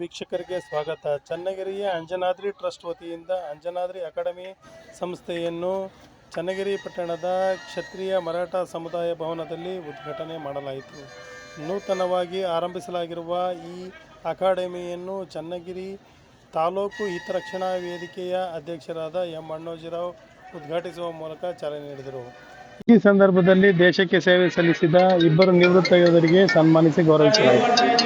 ವೀಕ್ಷಕರಿಗೆ ಸ್ವಾಗತ. ಚನ್ನಗಿರಿಯ ಅಂಜನಾದ್ರಿ ಟ್ರಸ್ಟ್ ವತಿಯಿಂದ ಅಂಜನಾದ್ರಿ ಅಕಾಡೆಮಿ ಸಂಸ್ಥೆಯನ್ನು ಚನ್ನಗಿರಿ ಪಟ್ಟಣದ ಕ್ಷತ್ರಿಯ ಮರಾಠ ಸಮುದಾಯ ಭವನದಲ್ಲಿ ಉದ್ಘಾಟನೆ ಮಾಡಲಾಯಿತು. ನೂತನವಾಗಿ ಆರಂಭಿಸಲಾಗಿರುವ ಈ ಅಕಾಡೆಮಿಯನ್ನು ಚನ್ನಗಿರಿ ತಾಲೂಕು ಹಿತರಕ್ಷಣಾ ವೇದಿಕೆಯ ಅಧ್ಯಕ್ಷರಾದ ಎಂ ಅಣ್ಣೋಜಿರಾವ್ ಉದ್ಘಾಟಿಸುವ ಮೂಲಕ ಚಾಲನೆ ನೀಡಿದರು. ಈ ಸಂದರ್ಭದಲ್ಲಿ ದೇಶಕ್ಕೆ ಸೇವೆ ಸಲ್ಲಿಸಿದ ಇಬ್ಬರು ನಿವೃತ್ತ ಯೋಧರಿಗೆ ಸನ್ಮಾನಿಸಿ ಗೌರವಿಸಲಾಯಿತು.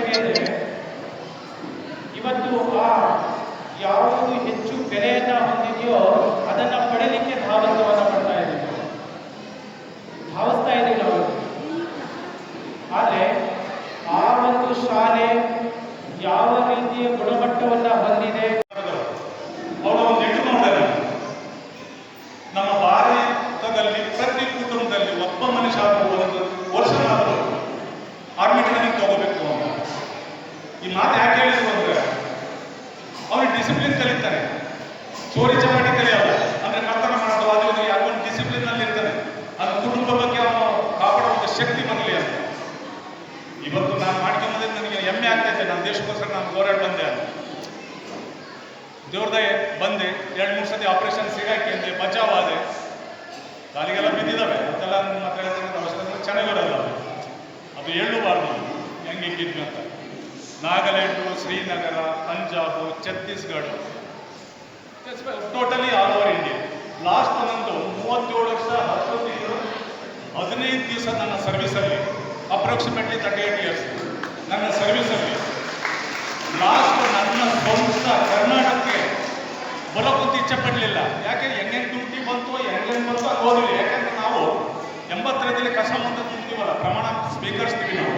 ಒಂದು ಶಾಲೆ ಯಾವ ರೀತಿಯ ಗುಣಮಟ್ಟವನ್ನ ಹೊಂದಿದೆ? ಅವರ ಒಂದು ಇಟ್ಟುಕೊಂಡರೆ ನಮ್ಮ ಭಾರತದಲ್ಲಿ ಪ್ರತಿ ಕುಟುಂಬದಲ್ಲಿ ಒಬ್ಬ ಮನುಷ್ಯ ಒಂದು ವರ್ಷನಾದರೂ ಆರ್ಮಿ ಟ್ರೈನಿಂಗ್ ತಗೋಬೇಕು ಅಂತ. ಈ ಮಾತು ಯಾಕೆ ಹೇಳಿದ್ರು ಅಂದ್ರೆ ಅವನು ಡಿಸಿಪ್ಲಿನ್ ಕಲಿತಾನೆ ಚೋರಿ ಚಪಾಟಿ ಕಲಿಯಲ್ಲ ಅಂದ್ರೆ ಕರ್ತನ ಮಾಡೋದು. ಅದು ಇದು ಯಾಕೊಂದು ಡಿಸಿಪ್ಲಿನ್ ಅಲ್ಲಿ ಇರ್ತಾರೆ ಅದು ಕುಟುಂಬ ಬಗ್ಗೆ ಅವನು ಕಾಪಾಡುವ ಶಕ್ತಿ ಬರಲಿ ಅಂತ. ಇವತ್ತು ಆಗ್ತೈತೆ ನನ್ನ ದೇಶಕ್ಕೋಸ್ಕರ ನಾನು ಹೋರಾಡಿ ಬಂದೆ ಅಂತ. ದೇವ್ರದೇ ಬಂದೆ, ಎರಡು ಮೂರು ಸತಿ ಆಪರೇಷನ್ ಸಿಗಾಕಿಂದೆ ಬಚಾವ್ ಆದೆ. ಕಾಲಿಗೆಲ್ಲ ಬಿದ್ದಿದ್ದಾವೆ ಅದೆಲ್ಲ ನಿಮ್ಮ ಹತ್ರ ಅವಶ್ಯಕತೆ ಚೆನ್ನಾಗಿರಲ್ಲ ಅದು. ಹೇಳಬಾರ್ದು, ಹೆಂಗೆ ಹಿಂಗಿದ್ವಿ ಅಂತ. Nagaland, Srinagar, Punjab, Chhattisgarh. Totally all over India last ನಂದು ಮೂವತ್ತೇಳು ವರ್ಷ ಹತ್ತು ತಿಂಗಳು ಹದಿನೈದು ದಿವಸ ನನ್ನ ಸರ್ವಿಸಲ್ಲಿ ಅಪ್ರಾಕ್ಸಿಮೇಟ್ಲಿ ತರ್ಟಿ ಏಟ್ ಇಯರ್ಸ್ ನನ್ನ ಸರ್ವಿಸಲ್ಲಿ ಲಾಸ್ಟ್ ನನ್ನ ಸ್ವಂತ ಕರ್ನಾಟಕಕ್ಕೆ ಬರೋಕ್ಕಂತ ಇಚ್ಛೆ ಯಾಕೆ? ಹೆಂಗೆ ಡ್ಯೂಟಿ ಬಂತು ಹೆಂಗೆ ಬಂತು ಅದು ಹೋದ್ವಿ ಯಾಕಂದ್ರೆ ನಾವು ಎಂಬತ್ತರದಲ್ಲಿ ಕಸ ಅಂತ ತುಂಬ್ತೀವಲ್ಲ ಪ್ರಮಾಣ ಸ್ವೀಕರಿಸ್ತೀವಿ ನಾವು.